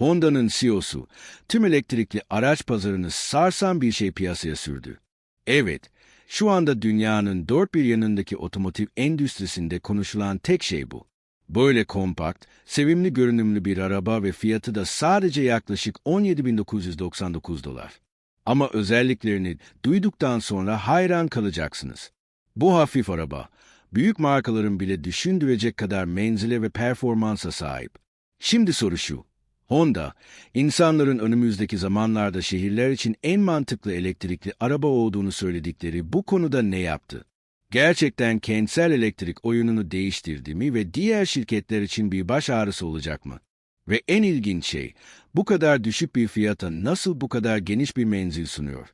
Honda'nın CEO'su tüm elektrikli araç pazarını sarsan bir şey piyasaya sürdü. Evet, şu anda dünyanın dört bir yanındaki otomotiv endüstrisinde konuşulan tek şey bu. Böyle kompakt, sevimli görünümlü bir araba ve fiyatı da sadece yaklaşık 17.999 dolar. Ama özelliklerini duyduktan sonra hayran kalacaksınız. Bu hafif araba, büyük markaların bile düşündürecek kadar menzile ve performansa sahip. Şimdi soru şu. Honda, insanların önümüzdeki zamanlarda şehirler için en mantıklı elektrikli araba olduğunu söyledikleri bu konuda ne yaptı? Gerçekten kentsel elektrik oyununu değiştirdi mi ve diğer şirketler için bir baş ağrısı olacak mı? Ve en ilginç şey, bu kadar düşük bir fiyata nasıl bu kadar geniş bir menzil sunuyor?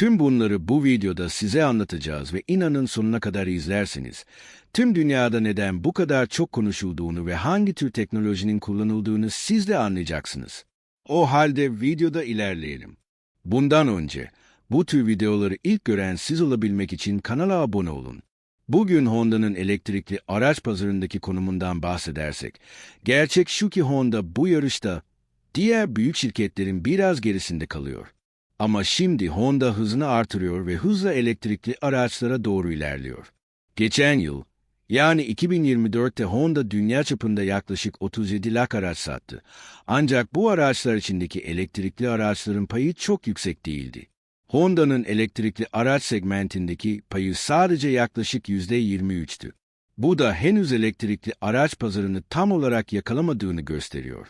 Tüm bunları bu videoda size anlatacağız ve inanın sonuna kadar izlerseniz, tüm dünyada neden bu kadar çok konuşulduğunu ve hangi tür teknolojinin kullanıldığını siz de anlayacaksınız. O halde videoda ilerleyelim. Bundan önce, bu tür videoları ilk gören siz olabilmek için kanala abone olun. Bugün Honda'nın elektrikli araç pazarındaki konumundan bahsedersek, gerçek şu ki Honda bu yarışta diğer büyük şirketlerin biraz gerisinde kalıyor. Ama şimdi Honda hızını artırıyor ve hızla elektrikli araçlara doğru ilerliyor. Geçen yıl, yani 2024'te Honda dünya çapında yaklaşık 37 lak araç sattı. Ancak bu araçlar içindeki elektrikli araçların payı çok yüksek değildi. Honda'nın elektrikli araç segmentindeki payı sadece yaklaşık %23'tü. Bu da henüz elektrikli araç pazarını tam olarak yakalamadığını gösteriyor.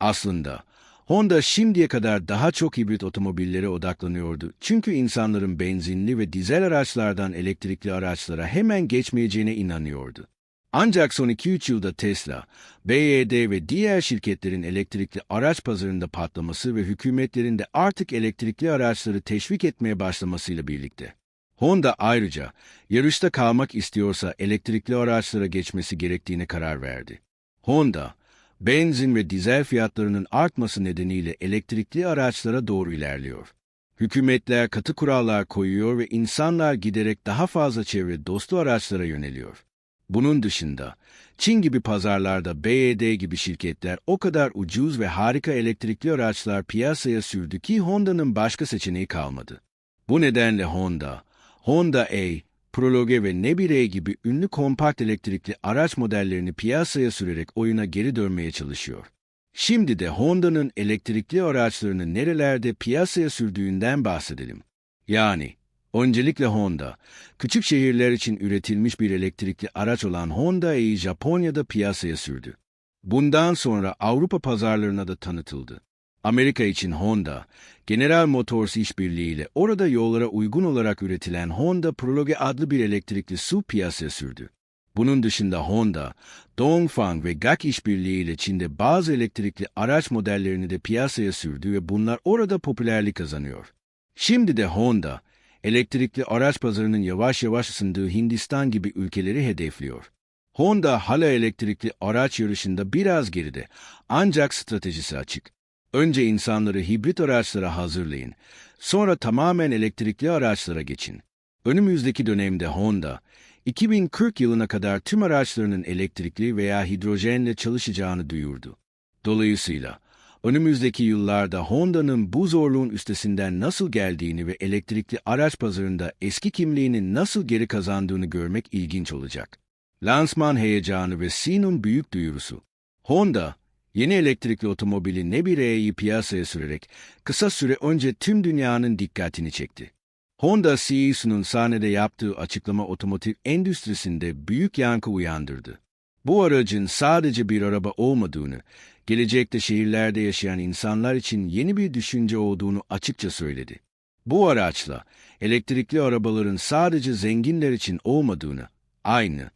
Aslında Honda şimdiye kadar daha çok hibrit otomobillere odaklanıyordu. Çünkü insanların benzinli ve dizel araçlardan elektrikli araçlara hemen geçmeyeceğine inanıyordu. Ancak son 2-3 yılda Tesla, BYD ve diğer şirketlerin elektrikli araç pazarında patlaması ve hükümetlerin de artık elektrikli araçları teşvik etmeye başlamasıyla birlikte. Honda ayrıca yarışta kalmak istiyorsa elektrikli araçlara geçmesi gerektiğine karar verdi. Honda, benzin ve dizel fiyatlarının artması nedeniyle elektrikli araçlara doğru ilerliyor. Hükümetler katı kurallar koyuyor ve insanlar giderek daha fazla çevre dostu araçlara yöneliyor. Bunun dışında Çin gibi pazarlarda BYD gibi şirketler o kadar ucuz ve harika elektrikli araçlar piyasaya sürdü ki Honda'nın başka seçeneği kalmadı. Bu nedenle Honda, Honda A, Prologue ve Nebire gibi ünlü kompakt elektrikli araç modellerini piyasaya sürerek oyuna geri dönmeye çalışıyor. Şimdi de Honda'nın elektrikli araçlarını nerelerde piyasaya sürdüğünden bahsedelim. Yani Öncelikle Honda, küçük şehirler için üretilmiş bir elektrikli araç olan Honda'yı Japonya'da piyasaya sürdü. Bundan sonra Avrupa pazarlarına da tanıtıldı. Amerika için Honda, General Motors işbirliğiyle orada yollara uygun olarak üretilen Honda Prologue adlı bir elektrikli su piyasaya sürdü. Bunun dışında Honda, Dongfang ve GAC işbirliğiyle Çin'de bazı elektrikli araç modellerini de piyasaya sürdü ve bunlar orada popülerlik kazanıyor. Şimdi de Honda, elektrikli araç pazarının yavaş yavaş ısındığı Hindistan gibi ülkeleri hedefliyor. Honda hala elektrikli araç yarışında biraz geride ancak stratejisi açık. Önce insanları hibrit araçlara hazırlayın, sonra tamamen elektrikli araçlara geçin. Önümüzdeki dönemde Honda, 2040 yılına kadar tüm araçlarının elektrikli veya hidrojenle çalışacağını duyurdu. Dolayısıyla önümüzdeki yıllarda Honda'nın bu zorluğun üstesinden nasıl geldiğini ve elektrikli araç pazarında eski kimliğini nasıl geri kazandığını görmek ilginç olacak. Lansman heyecanı ve Sin'un büyük duyurusu. Honda, yeni elektrikli otomobili Nebire'yi piyasaya sürerek kısa süre önce tüm dünyanın dikkatini çekti. Honda CEO'sunun sahnede yaptığı açıklama otomotiv endüstrisinde büyük yankı uyandırdı. Bu aracın sadece bir araba olmadığını, gelecekte şehirlerde yaşayan insanlar için yeni bir düşünce olduğunu açıkça söyledi. Bu araçla elektrikli arabaların sadece zenginler için olmadığını, aynı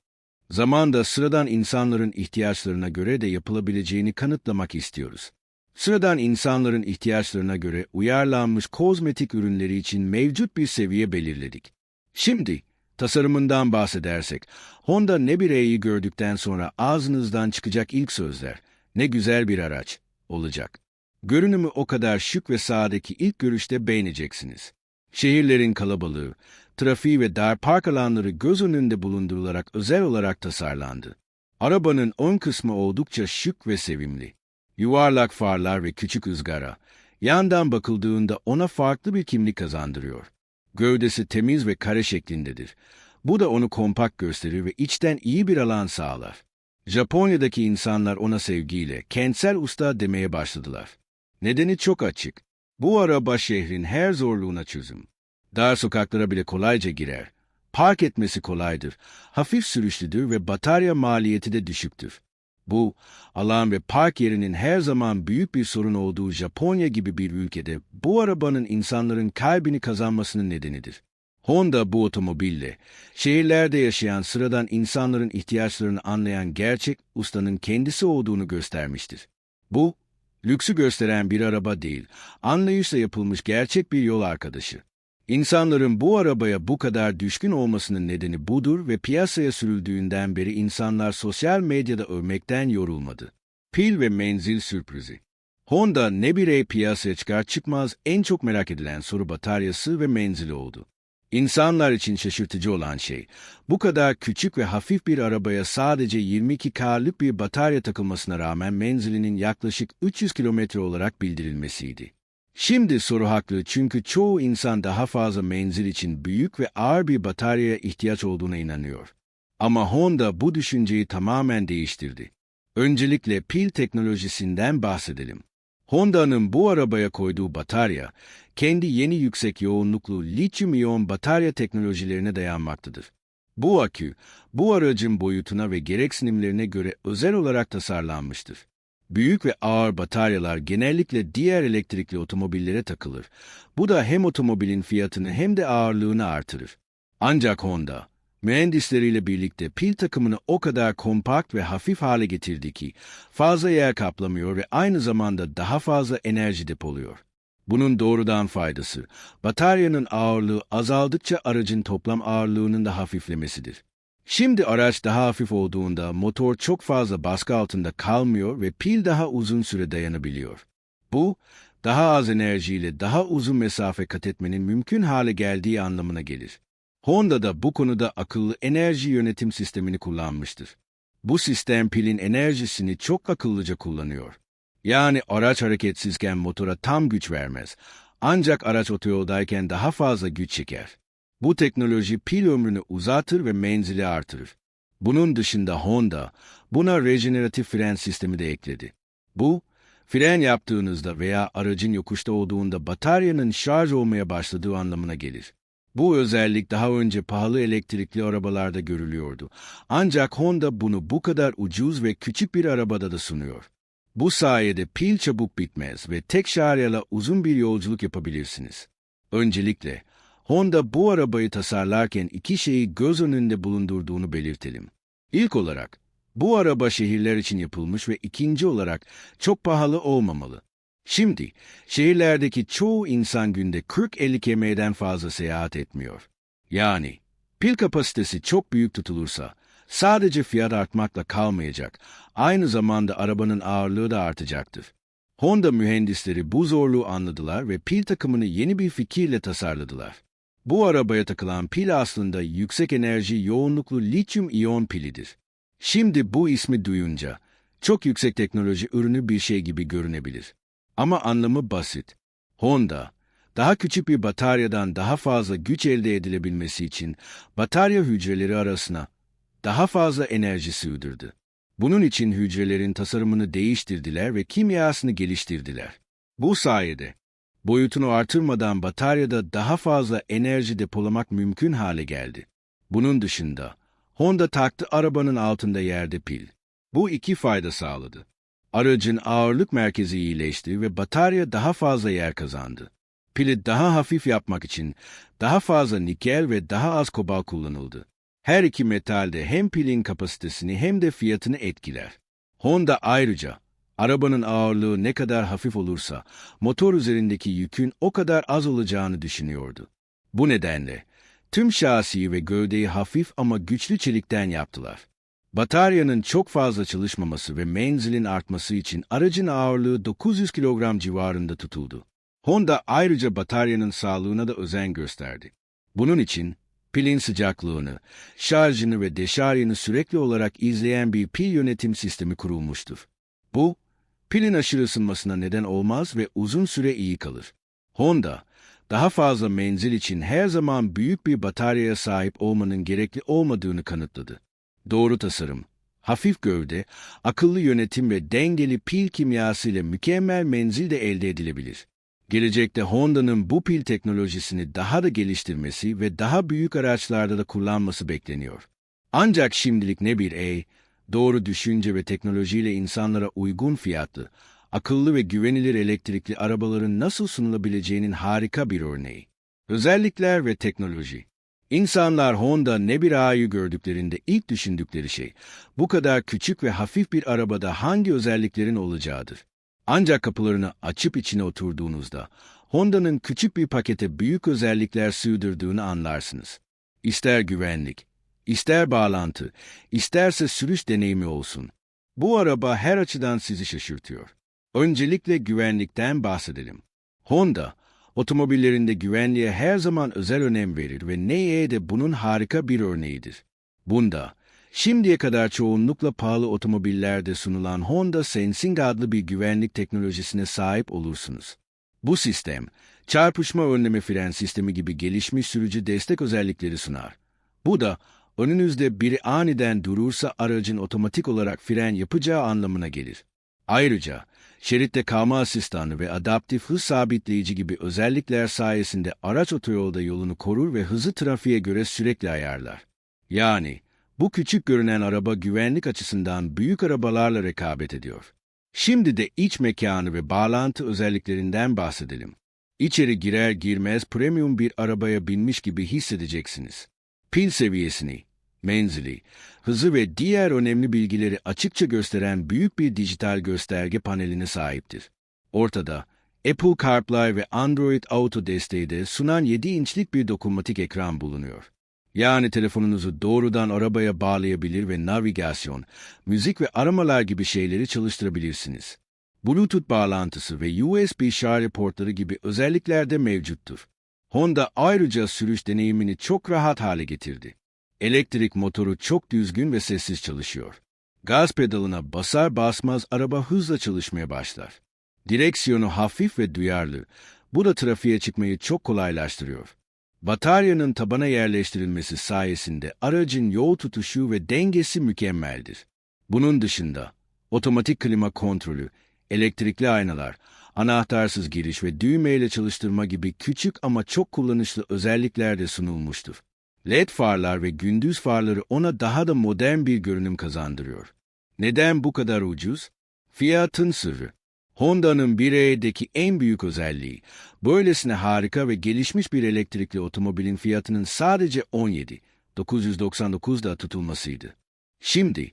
zamanda sıradan insanların ihtiyaçlarına göre de yapılabileceğini kanıtlamak istiyoruz. Sıradan insanların ihtiyaçlarına göre uyarlanmış kozmetik ürünleri için mevcut bir seviye belirledik. Şimdi tasarımından bahsedersek, Honda Nebire'yi gördükten sonra ağzınızdan çıkacak ilk sözler, ne güzel bir araç olacak. Görünümü o kadar şık ve sade ki ilk görüşte beğeneceksiniz. Şehirlerin kalabalığı, trafiği ve dar park alanları göz önünde bulundurularak özel olarak tasarlandı. Arabanın ön kısmı oldukça şık ve sevimli. Yuvarlak farlar ve küçük ızgara, yandan bakıldığında ona farklı bir kimlik kazandırıyor. Gövdesi temiz ve kare şeklindedir. Bu da onu kompakt gösterir ve içten iyi bir alan sağlar. Japonya'daki insanlar ona sevgiyle kentsel usta demeye başladılar. Nedeni çok açık. Bu araba şehrin her zorluğuna çözüm. Dar sokaklara bile kolayca girer. Park etmesi kolaydır. Hafif sürüşlüdür ve batarya maliyeti de düşüktür. Bu, alan ve park yerinin her zaman büyük bir sorun olduğu Japonya gibi bir ülkede bu arabanın insanların kalbini kazanmasının nedenidir. Honda bu otomobille, şehirlerde yaşayan sıradan insanların ihtiyaçlarını anlayan gerçek ustanın kendisi olduğunu göstermiştir. Bu, lüksü gösteren bir araba değil, anlayışla yapılmış gerçek bir yol arkadaşı. İnsanların bu arabaya bu kadar düşkün olmasının nedeni budur ve piyasaya sürüldüğünden beri insanlar sosyal medyada övmekten yorulmadı. Pil ve menzil sürprizi. Honda ne birey piyasaya çıkar çıkmaz en çok merak edilen soru bataryası ve menzili oldu. İnsanlar için şaşırtıcı olan şey, bu kadar küçük ve hafif bir arabaya sadece 22 K'lık bir batarya takılmasına rağmen menzilinin yaklaşık 300 kilometre olarak bildirilmesiydi. Şimdi soru haklı çünkü çoğu insan daha fazla menzil için büyük ve ağır bir bataryaya ihtiyaç olduğuna inanıyor. Ama Honda bu düşünceyi tamamen değiştirdi. Öncelikle pil teknolojisinden bahsedelim. Honda'nın bu arabaya koyduğu batarya, kendi yeni yüksek yoğunluklu lityum-iyon batarya teknolojilerine dayanmaktadır. Bu akü, bu aracın boyutuna ve gereksinimlerine göre özel olarak tasarlanmıştır. Büyük ve ağır bataryalar genellikle diğer elektrikli otomobillere takılır. Bu da hem otomobilin fiyatını hem de ağırlığını artırır. Ancak Honda, mühendisleriyle birlikte pil takımını o kadar kompakt ve hafif hale getirdi ki fazla yer kaplamıyor ve aynı zamanda daha fazla enerji depoluyor. Bunun doğrudan faydası, bataryanın ağırlığı azaldıkça aracın toplam ağırlığının da hafiflemesidir. Şimdi araç daha hafif olduğunda motor çok fazla baskı altında kalmıyor ve pil daha uzun süre dayanabiliyor. Bu, daha az enerjiyle daha uzun mesafe kat etmenin mümkün hale geldiği anlamına gelir. Honda da bu konuda akıllı enerji yönetim sistemini kullanmıştır. Bu sistem pilin enerjisini çok akıllıca kullanıyor. Yani araç hareketsizken motora tam güç vermez. Ancak araç otoyoldayken daha fazla güç çeker. Bu teknoloji pil ömrünü uzatır ve menzili artırır. Bunun dışında Honda buna rejeneratif fren sistemi de ekledi. Bu, fren yaptığınızda veya aracın yokuşta olduğunda bataryanın şarj olmaya başladığı anlamına gelir. Bu özellik daha önce pahalı elektrikli arabalarda görülüyordu. Ancak Honda bunu bu kadar ucuz ve küçük bir arabada da sunuyor. Bu sayede pil çabuk bitmez ve tek şarjla uzun bir yolculuk yapabilirsiniz. Öncelikle, Honda bu arabayı tasarlarken iki şeyi göz önünde bulundurduğunu belirtelim. İlk olarak, bu araba şehirler için yapılmış ve ikinci olarak çok pahalı olmamalı. Şimdi, şehirlerdeki çoğu insan günde 40-50 km'den fazla seyahat etmiyor. Yani, pil kapasitesi çok büyük tutulursa, sadece fiyat artmakla kalmayacak, aynı zamanda arabanın ağırlığı da artacaktır. Honda mühendisleri bu zorluğu anladılar ve pil takımını yeni bir fikirle tasarladılar. Bu arabaya takılan pil aslında yüksek enerji yoğunluklu lityum iyon pilidir. Şimdi bu ismi duyunca çok yüksek teknoloji ürünü bir şey gibi görünebilir. Ama anlamı basit. Honda, daha küçük bir bataryadan daha fazla güç elde edilebilmesi için batarya hücreleri arasına daha fazla enerji sığdırdı. Bunun için hücrelerin tasarımını değiştirdiler ve kimyasını geliştirdiler. Bu sayede boyutunu artırmadan bataryada daha fazla enerji depolamak mümkün hale geldi. Bunun dışında Honda taktı arabanın altında yerde pil. Bu iki fayda sağladı. Aracın ağırlık merkezi iyileşti ve batarya daha fazla yer kazandı. Pili daha hafif yapmak için daha fazla nikel ve daha az kobalt kullanıldı. Her iki metalde hem pilin kapasitesini hem de fiyatını etkiler. Honda ayrıca arabanın ağırlığı ne kadar hafif olursa motor üzerindeki yükün o kadar az olacağını düşünüyordu. Bu nedenle tüm şasi ve gövdeyi hafif ama güçlü çelikten yaptılar. Bataryanın çok fazla çalışmaması ve menzilin artması için aracın ağırlığı 900 kilogram civarında tutuldu. Honda ayrıca bataryanın sağlığına da özen gösterdi. Bunun için pilin sıcaklığını, şarjını ve deşarjını sürekli olarak izleyen bir pil yönetim sistemi kurulmuştur. Bu, pilin aşırı ısınmasına neden olmaz ve uzun süre iyi kalır. Honda, daha fazla menzil için her zaman büyük bir bataryaya sahip olmanın gerekli olmadığını kanıtladı. Doğru tasarım, hafif gövde, akıllı yönetim ve dengeli pil kimyası ile mükemmel menzil de elde edilebilir. Gelecekte Honda'nın bu pil teknolojisini daha da geliştirmesi ve daha büyük araçlarda da kullanması bekleniyor. Ancak şimdilik ne bir E, doğru düşünce ve teknolojiyle insanlara uygun fiyatlı, akıllı ve güvenilir elektrikli arabaların nasıl sunulabileceğinin harika bir örneği. Özellikler ve teknoloji. İnsanlar Honda ne bir A'yı gördüklerinde ilk düşündükleri şey, bu kadar küçük ve hafif bir arabada hangi özelliklerin olacağıdır. Ancak kapılarını açıp içine oturduğunuzda, Honda'nın küçük bir pakete büyük özellikler sığdırdığını anlarsınız. İster güvenlik, ister bağlantı, isterse sürüş deneyimi olsun. Bu araba her açıdan sizi şaşırtıyor. Öncelikle güvenlikten bahsedelim. Honda, otomobillerinde güvenliğe her zaman özel önem verir ve NE de bunun harika bir örneğidir. Bunda, şimdiye kadar çoğunlukla pahalı otomobillerde sunulan Honda Sensing adlı bir güvenlik teknolojisine sahip olursunuz. Bu sistem, çarpışma önleme fren sistemi gibi gelişmiş sürücü destek özellikleri sunar. Bu da, önünüzde biri aniden durursa aracın otomatik olarak fren yapacağı anlamına gelir. Ayrıca, şeritte kalma asistanı ve adaptif hız sabitleyici gibi özellikler sayesinde araç otoyolda yolunu korur ve hızı trafiğe göre sürekli ayarlar. Yani, bu küçük görünen araba güvenlik açısından büyük arabalarla rekabet ediyor. Şimdi de iç mekanı ve bağlantı özelliklerinden bahsedelim. İçeri girer girmez premium bir arabaya binmiş gibi hissedeceksiniz. Pil seviyesini, menzili, hızı ve diğer önemli bilgileri açıkça gösteren büyük bir dijital gösterge paneline sahiptir. Ortada, Apple CarPlay ve Android Auto desteği de sunan 7 inçlik bir dokunmatik ekran bulunuyor. Yani telefonunuzu doğrudan arabaya bağlayabilir ve navigasyon, müzik ve aramalar gibi şeyleri çalıştırabilirsiniz. Bluetooth bağlantısı ve USB şarj portları gibi özellikler de mevcuttur. Honda ayrıca sürüş deneyimini çok rahat hale getirdi. Elektrik motoru çok düzgün ve sessiz çalışıyor. Gaz pedalına basar basmaz araba hızla çalışmaya başlar. Direksiyonu hafif ve duyarlı. Bu da trafiğe çıkmayı çok kolaylaştırıyor. Bataryanın tabana yerleştirilmesi sayesinde aracın yol tutuşu ve dengesi mükemmeldir. Bunun dışında otomatik klima kontrolü, elektrikli aynalar, anahtarsız giriş ve düğmeyle çalıştırma gibi küçük ama çok kullanışlı özellikler de sunulmuştur. LED farlar ve gündüz farları ona daha da modern bir görünüm kazandırıyor. Neden bu kadar ucuz? Fiyatın sırrı. Honda'nın 1E'deki en büyük özelliği, böylesine harika ve gelişmiş bir elektrikli otomobilin fiyatının sadece 17.999'da tutulmasıydı. Şimdi,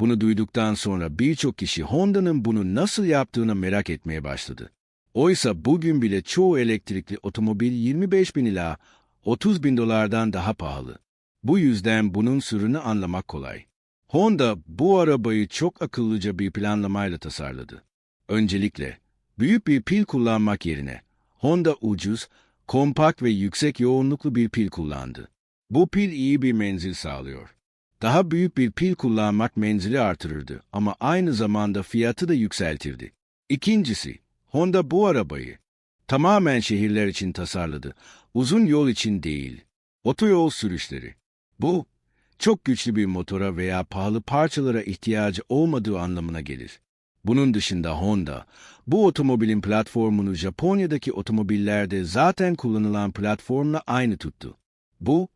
bunu duyduktan sonra birçok kişi Honda'nın bunu nasıl yaptığını merak etmeye başladı. Oysa bugün bile çoğu elektrikli otomobil 25 bin ila 30 bin dolardan daha pahalı. Bu yüzden bunun sırrını anlamak kolay. Honda bu arabayı çok akıllıca bir planlamayla tasarladı. Öncelikle, büyük bir pil kullanmak yerine Honda ucuz, kompakt ve yüksek yoğunluklu bir pil kullandı. Bu pil iyi bir menzil sağlıyor. Daha büyük bir pil kullanmak menzili artırırdı ama aynı zamanda fiyatı da yükseltirdi. İkincisi, Honda bu arabayı tamamen şehirler için tasarladı, uzun yol için değil. Otoyol sürüşleri. Bu, çok güçlü bir motora veya pahalı parçalara ihtiyacı olmadığı anlamına gelir. Bunun dışında Honda, bu otomobilin platformunu Japonya'daki otomobillerde zaten kullanılan platformla aynı tuttu. Bu,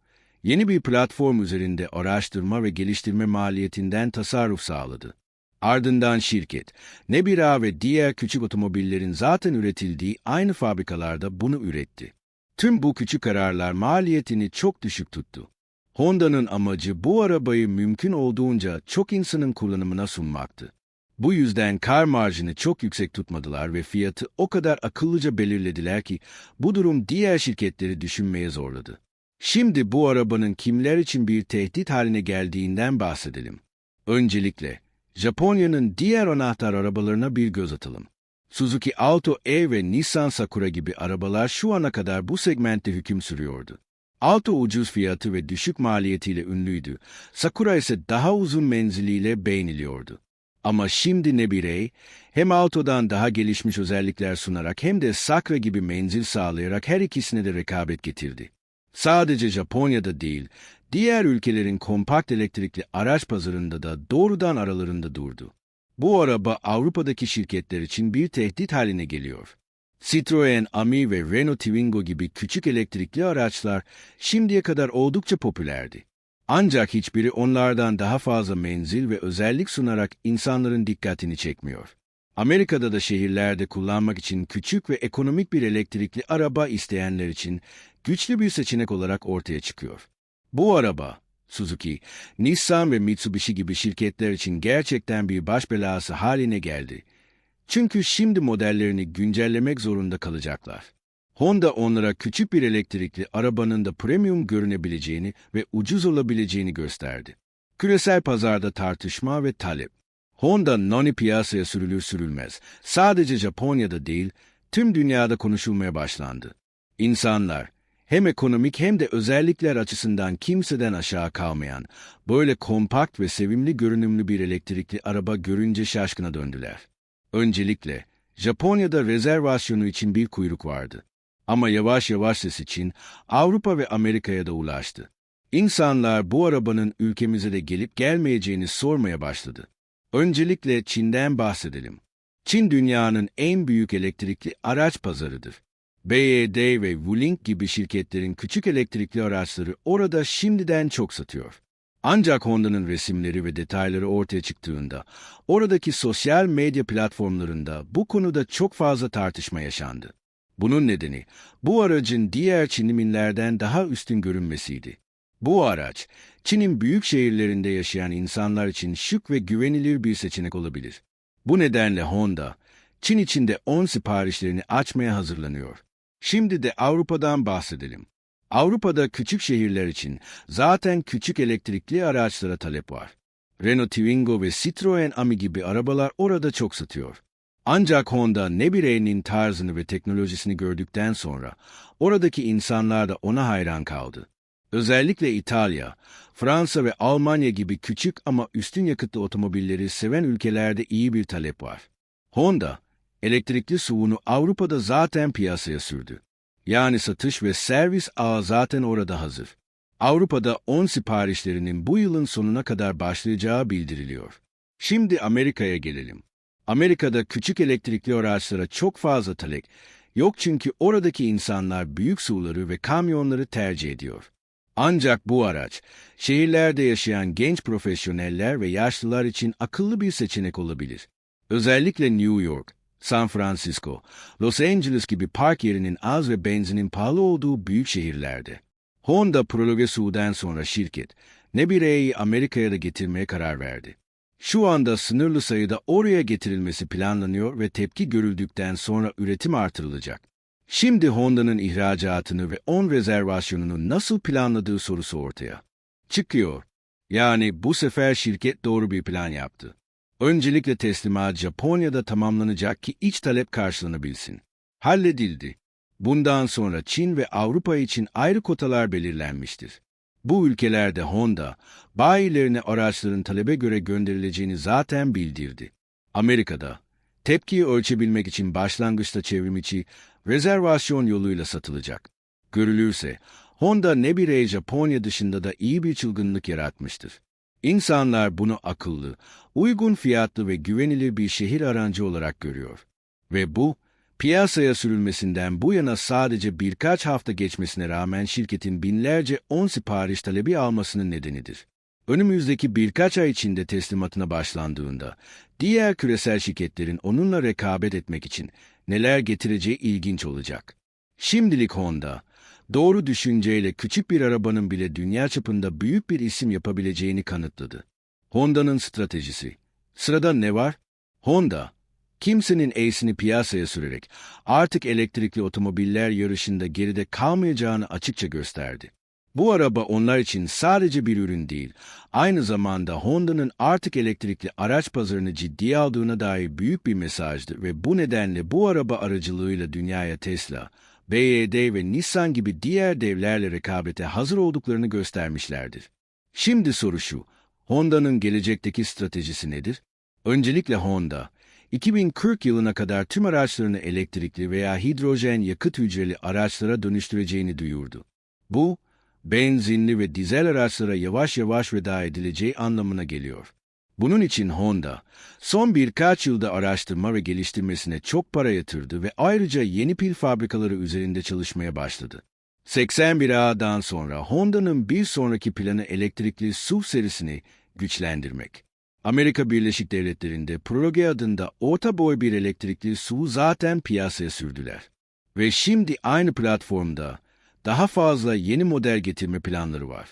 yeni bir platform üzerinde araştırma ve geliştirme maliyetinden tasarruf sağladı. Ardından şirket, Nebira ve diğer küçük otomobillerin zaten üretildiği aynı fabrikalarda bunu üretti. Tüm bu küçük kararlar maliyetini çok düşük tuttu. Honda'nın amacı bu arabayı mümkün olduğunca çok insanın kullanımına sunmaktı. Bu yüzden kar marjını çok yüksek tutmadılar ve fiyatı o kadar akıllıca belirlediler ki bu durum diğer şirketleri düşünmeye zorladı. Şimdi bu arabanın kimler için bir tehdit haline geldiğinden bahsedelim. Öncelikle, Japonya'nın diğer anahtar arabalarına bir göz atalım. Suzuki Alto E ve Nissan Sakura gibi arabalar şu ana kadar bu segmentte hüküm sürüyordu. Alto ucuz fiyatı ve düşük maliyetiyle ünlüydü. Sakura ise daha uzun menziliyle beğeniliyordu. Ama şimdi ne birey, hem autodan daha gelişmiş özellikler sunarak hem de Sakra gibi menzil sağlayarak her ikisine de rekabet getirdi. Sadece Japonya'da değil, diğer ülkelerin kompakt elektrikli araç pazarında da doğrudan aralarında durdu. Bu araba Avrupa'daki şirketler için bir tehdit haline geliyor. Citroen, Ami ve Renault Twingo gibi küçük elektrikli araçlar şimdiye kadar oldukça popülerdi. Ancak hiçbiri onlardan daha fazla menzil ve özellik sunarak insanların dikkatini çekmiyor. Amerika'da da şehirlerde kullanmak için küçük ve ekonomik bir elektrikli araba isteyenler için güçlü bir seçenek olarak ortaya çıkıyor. Bu araba, Suzuki, Nissan ve Mitsubishi gibi şirketler için gerçekten bir baş belası haline geldi. Çünkü şimdi modellerini güncellemek zorunda kalacaklar. Honda onlara küçük bir elektrikli arabanın da premium görünebileceğini ve ucuz olabileceğini gösterdi. Küresel pazarda tartışma ve talep. Honda Noni piyasaya sürülür sürülmez. Sadece Japonya'da değil, tüm dünyada konuşulmaya başlandı. İnsanlar, hem ekonomik hem de özellikler açısından kimseden aşağı kalmayan, böyle kompakt ve sevimli görünümlü bir elektrikli araba görünce şaşkına döndüler. Öncelikle, Japonya'da rezervasyonu için bir kuyruk vardı. Ama yavaş yavaş ses için Avrupa ve Amerika'ya da ulaştı. İnsanlar bu arabanın ülkemize de gelip gelmeyeceğini sormaya başladı. Öncelikle Çin'den bahsedelim. Çin dünyanın en büyük elektrikli araç pazarıdır. BYD ve Wuling gibi şirketlerin küçük elektrikli araçları orada şimdiden çok satıyor. Ancak Honda'nın resimleri ve detayları ortaya çıktığında, oradaki sosyal medya platformlarında bu konuda çok fazla tartışma yaşandı. Bunun nedeni, bu aracın diğer Çinliminlerden daha üstün görünmesiydi. Bu araç, Çin'in büyük şehirlerinde yaşayan insanlar için şık ve güvenilir bir seçenek olabilir. Bu nedenle Honda, Çin içinde 10 siparişlerini açmaya hazırlanıyor. Şimdi de Avrupa'dan bahsedelim. Avrupa'da küçük şehirler için zaten küçük elektrikli araçlara talep var. Renault Twingo ve Citroen Ami gibi arabalar orada çok satıyor. Ancak Honda ne bireyinin tarzını ve teknolojisini gördükten sonra oradaki insanlar da ona hayran kaldı. Özellikle İtalya, Fransa ve Almanya gibi küçük ama üstün yakıtlı otomobilleri seven ülkelerde iyi bir talep var. Honda, elektrikli SUV'unu Avrupa'da zaten piyasaya sürdü. Yani satış ve servis ağı zaten orada hazır. Avrupa'da 10 siparişlerinin bu yılın sonuna kadar başlayacağı bildiriliyor. Şimdi Amerika'ya gelelim. Amerika'da küçük elektrikli araçlara çok fazla talep yok çünkü oradaki insanlar büyük SUV'ları ve kamyonları tercih ediyor. Ancak bu araç, şehirlerde yaşayan genç profesyoneller ve yaşlılar için akıllı bir seçenek olabilir. Özellikle New York, San Francisco, Los Angeles gibi park yerinin az ve benzinin pahalı olduğu büyük şehirlerde. Honda Prologue SUV'den sonra şirket, ne bireyi Amerika'ya da getirmeye karar verdi. Şu anda sınırlı sayıda oraya getirilmesi planlanıyor ve tepki görüldükten sonra üretim artırılacak. Şimdi Honda'nın ihracatını ve 10 rezervasyonunu nasıl planladığı sorusu ortaya çıkıyor. Yani bu sefer şirket doğru bir plan yaptı. Öncelikle teslimat Japonya'da tamamlanacak ki iç talep karşılanabilsin. Halledildi. Bundan sonra Çin ve Avrupa için ayrı kotalar belirlenmiştir. Bu ülkelerde Honda, bayilerine araçların talebe göre gönderileceğini zaten bildirdi. Amerika'da, tepkiyi ölçebilmek için başlangıçta çevrimiçi rezervasyon yoluyla satılacak. Görülürse, Honda ne birey Japonya dışında da iyi bir çılgınlık yaratmıştır. İnsanlar bunu akıllı, uygun fiyatlı ve güvenilir bir şehir arancı olarak görüyor. Ve bu, piyasaya sürülmesinden bu yana sadece birkaç hafta geçmesine rağmen şirketin binlerce 10 sipariş talebi almasının nedenidir. Önümüzdeki birkaç ay içinde teslimatına başlandığında, diğer küresel şirketlerin onunla rekabet etmek için neler getireceği ilginç olacak. Şimdilik Honda, doğru düşünceyle küçük bir arabanın bile dünya çapında büyük bir isim yapabileceğini kanıtladı. Honda'nın stratejisi. Sırada ne var? Honda, kimsenin Ace'ini piyasaya sürerek artık elektrikli otomobiller yarışında geride kalmayacağını açıkça gösterdi. Bu araba onlar için sadece bir ürün değil, aynı zamanda Honda'nın artık elektrikli araç pazarını ciddiye aldığına dair büyük bir mesajdı ve bu nedenle bu araba aracılığıyla dünyaya Tesla, BYD ve Nissan gibi diğer devlerle rekabete hazır olduklarını göstermişlerdir. Şimdi soru şu, Honda'nın gelecekteki stratejisi nedir? Öncelikle Honda, 2040 yılına kadar tüm araçlarını elektrikli veya hidrojen yakıt hücreli araçlara dönüştüreceğini duyurdu. Bu, benzinli ve dizel araçlara yavaş yavaş veda edileceği anlamına geliyor. Bunun için Honda, son birkaç yılda araştırma ve geliştirmesine çok para yatırdı ve ayrıca yeni pil fabrikaları üzerinde çalışmaya başladı. 81A'dan sonra Honda'nın bir sonraki planı elektrikli SUV serisini güçlendirmek. Amerika Birleşik Devletleri'nde Prologue adında orta boy bir elektrikli SUV zaten piyasaya sürdüler. Ve şimdi aynı platformda daha fazla yeni model getirme planları var.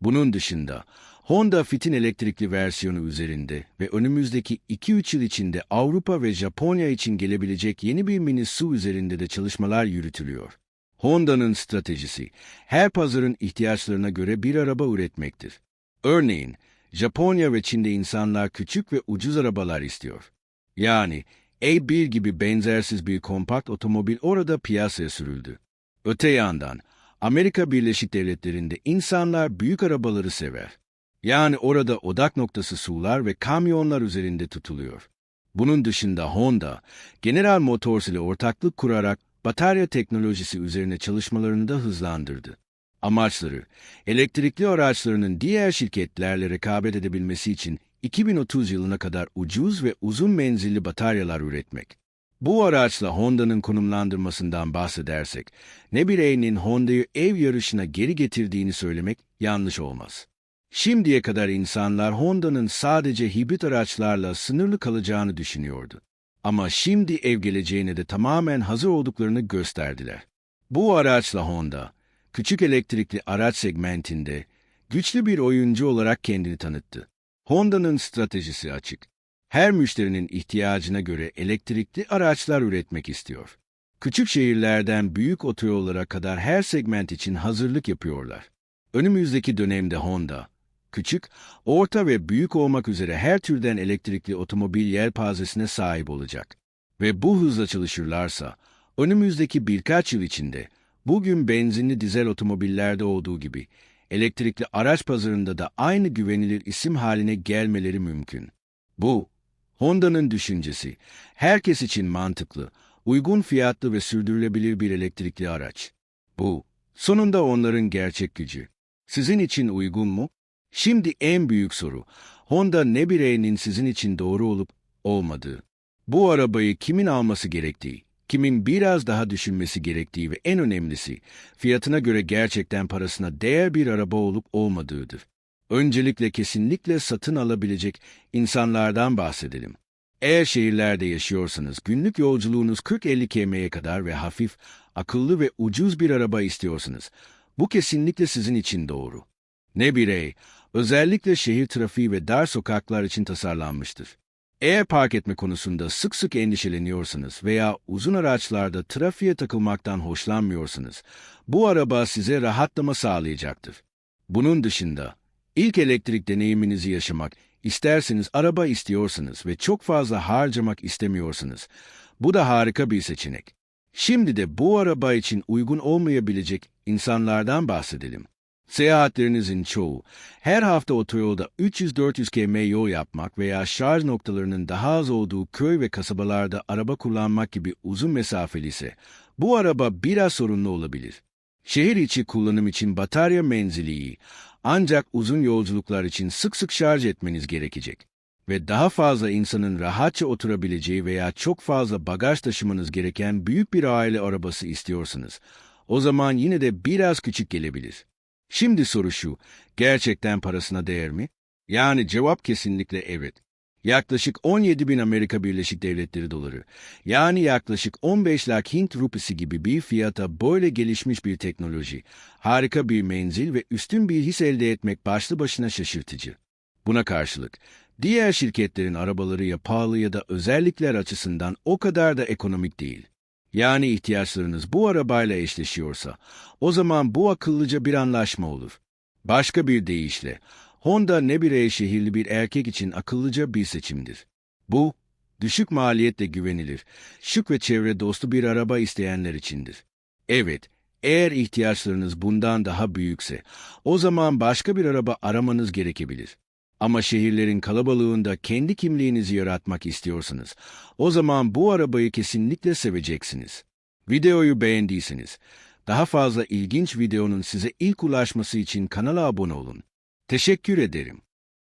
Bunun dışında Honda Fit'in elektrikli versiyonu üzerinde ve önümüzdeki 2-3 yıl içinde Avrupa ve Japonya için gelebilecek yeni bir mini SUV üzerinde de çalışmalar yürütülüyor. Honda'nın stratejisi, her pazarın ihtiyaçlarına göre bir araba üretmektir. Örneğin, Japonya ve Çin'de insanlar küçük ve ucuz arabalar istiyor. Yani A1 gibi benzersiz bir kompakt otomobil orada piyasaya sürüldü. Öte yandan, Amerika Birleşik Devletleri'nde insanlar büyük arabaları sever. Yani orada odak noktası sular ve kamyonlar üzerinde tutuluyor. Bunun dışında Honda, General Motors ile ortaklık kurarak batarya teknolojisi üzerine çalışmalarını da hızlandırdı. Amaçları, elektrikli araçlarının diğer şirketlerle rekabet edebilmesi için 2030 yılına kadar ucuz ve uzun menzilli bataryalar üretmek. Bu araçla Honda'nın konumlandırmasından bahsedersek, ne bireyinin Honda'yı ev yarışına geri getirdiğini söylemek yanlış olmaz. Şimdiye kadar insanlar Honda'nın sadece hibrit araçlarla sınırlı kalacağını düşünüyordu. Ama şimdi ev geleceğine de tamamen hazır olduklarını gösterdiler. Bu araçla Honda, küçük elektrikli araç segmentinde güçlü bir oyuncu olarak kendini tanıttı. Honda'nın stratejisi açık. Her müşterinin ihtiyacına göre elektrikli araçlar üretmek istiyor. Küçük şehirlerden büyük otoyollara kadar her segment için hazırlık yapıyorlar. Önümüzdeki dönemde Honda, küçük, orta ve büyük olmak üzere her türden elektrikli otomobil yelpazesine sahip olacak. Ve bu hızla çalışırlarsa, önümüzdeki birkaç yıl içinde, bugün benzinli dizel otomobillerde olduğu gibi, elektrikli araç pazarında da aynı güvenilir isim haline gelmeleri mümkün. Bu, Honda'nın düşüncesi, herkes için mantıklı, uygun fiyatlı ve sürdürülebilir bir elektrikli araç. Bu, sonunda onların gerçek gücü. Sizin için uygun mu? Şimdi en büyük soru, Honda ne bireyinin sizin için doğru olup olmadığı. Bu arabayı kimin alması gerektiği, kimin biraz daha düşünmesi gerektiği ve en önemlisi, fiyatına göre gerçekten parasına değer bir araba olup olmadığıdır. Öncelikle kesinlikle satın alabilecek insanlardan bahsedelim. Eğer şehirlerde yaşıyorsanız günlük yolculuğunuz 40-50 km'ye kadar ve hafif, akıllı ve ucuz bir araba istiyorsunuz. Bu kesinlikle sizin için doğru. Ne birey, özellikle şehir trafiği ve dar sokaklar için tasarlanmıştır. Eğer park etme konusunda sık sık endişeleniyorsanız veya uzun araçlarda trafiğe takılmaktan hoşlanmıyorsanız, bu araba size rahatlama sağlayacaktır. Bunun dışında, ilk elektrik deneyiminizi yaşamak, isterseniz araba istiyorsanız ve çok fazla harcamak istemiyorsanız, bu da harika bir seçenek. Şimdi de bu araba için uygun olmayabilecek insanlardan bahsedelim. Seyahatlerinizin çoğu, her hafta otoyolda 300-400 km yol yapmak veya şarj noktalarının daha az olduğu köy ve kasabalarda araba kullanmak gibi uzun mesafeli ise, bu araba biraz sorunlu olabilir. Şehir içi kullanım için batarya menzili iyi, ancak uzun yolculuklar için sık sık şarj etmeniz gerekecek. Ve daha fazla insanın rahatça oturabileceği veya çok fazla bagaj taşımanız gereken büyük bir aile arabası istiyorsanız, o zaman yine de biraz küçük gelebilir. Şimdi soru şu, gerçekten parasına değer mi? Yani cevap kesinlikle evet. Yaklaşık 17 bin Amerika Birleşik Devletleri doları, yani yaklaşık 15 lakh Hint rupisi gibi bir fiyata böyle gelişmiş bir teknoloji, harika bir menzil ve üstün bir his elde etmek başlı başına şaşırtıcı. Buna karşılık, diğer şirketlerin arabaları ya pahalı ya da özellikler açısından o kadar da ekonomik değil. Yani ihtiyaçlarınız bu arabayla eşleşiyorsa, o zaman bu akıllıca bir anlaşma olur. Başka bir deyişle, Honda ne birey şehirli bir erkek için akıllıca bir seçimdir. Bu, düşük maliyetle güvenilir, şık ve çevre dostu bir araba isteyenler içindir. Evet, eğer ihtiyaçlarınız bundan daha büyükse, o zaman başka bir araba aramanız gerekebilir. Ama şehirlerin kalabalığında kendi kimliğinizi yaratmak istiyorsanız, o zaman bu arabayı kesinlikle seveceksiniz. Videoyu beğendiyseniz, daha fazla ilginç videonun size ilk ulaşması için kanala abone olun. Teşekkür ederim.